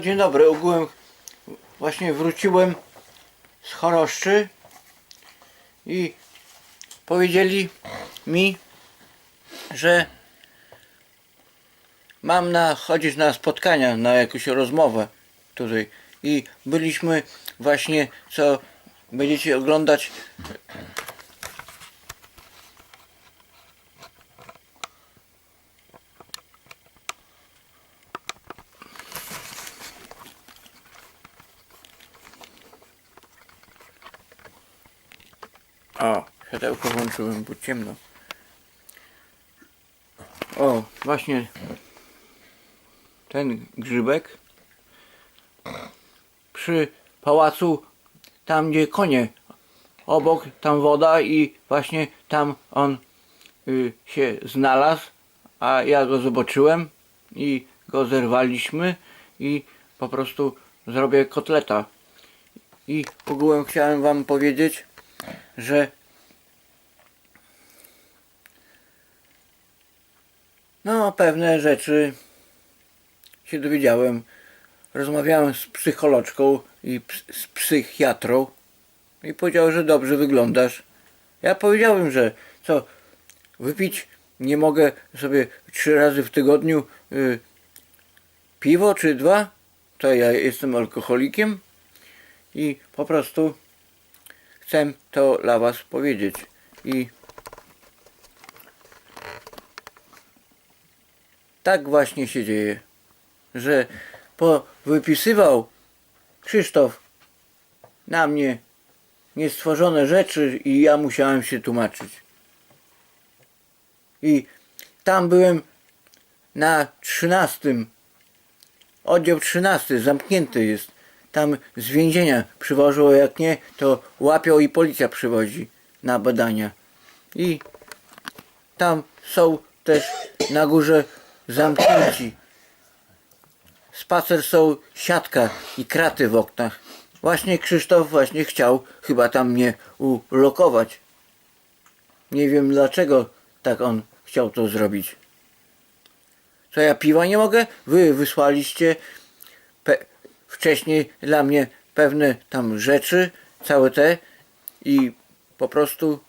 Dzień dobry, ogółem właśnie wróciłem z choroszczy i powiedzieli mi, że mam na, chodzić na spotkania, na jakąś rozmowę tutaj. I byliśmy właśnie, co będziecie oglądać O, światełko włączyłem, bo ciemno. O, właśnie ten grzybek przy pałacu, tam gdzie konie, obok tam woda i właśnie tam on y, się znalazł, a ja go zobaczyłem i go zerwaliśmy i po prostu zrobię kotleta. I ogółem chciałem wam powiedzieć, że no pewne rzeczy się dowiedziałem. Rozmawiałem z psycholożką i z psychiatrą i powiedział, że dobrze wyglądasz. Ja powiedziałem, że co, wypić nie mogę sobie trzy razy w tygodniu y, piwo czy dwa, to ja jestem alkoholikiem i po prostu chcę to dla was powiedzieć. I tak właśnie się dzieje, że po wypisywał Krzysztof na mnie niestworzone rzeczy i ja musiałem się tłumaczyć. I tam byłem na trzynastym oddział 13 zamknięty jest. Tam z więzienia przywożą, jak nie, to łapią i policja przywozi na badania. I tam są też na górze zamknięci. Spacer są siatka i kraty w oknach. Właśnie Krzysztof właśnie chciał chyba tam mnie ulokować. Nie wiem dlaczego tak on chciał to zrobić. Co ja piwa nie mogę? Wy wysłaliście wcześniej dla mnie pewne tam rzeczy, całe te i po prostu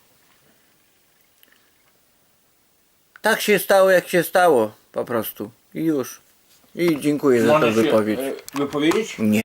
tak się stało jak się stało po prostu i już. I dziękuję za tę Możesz się, wypowiedź. e, wypowiedzieć? Nie.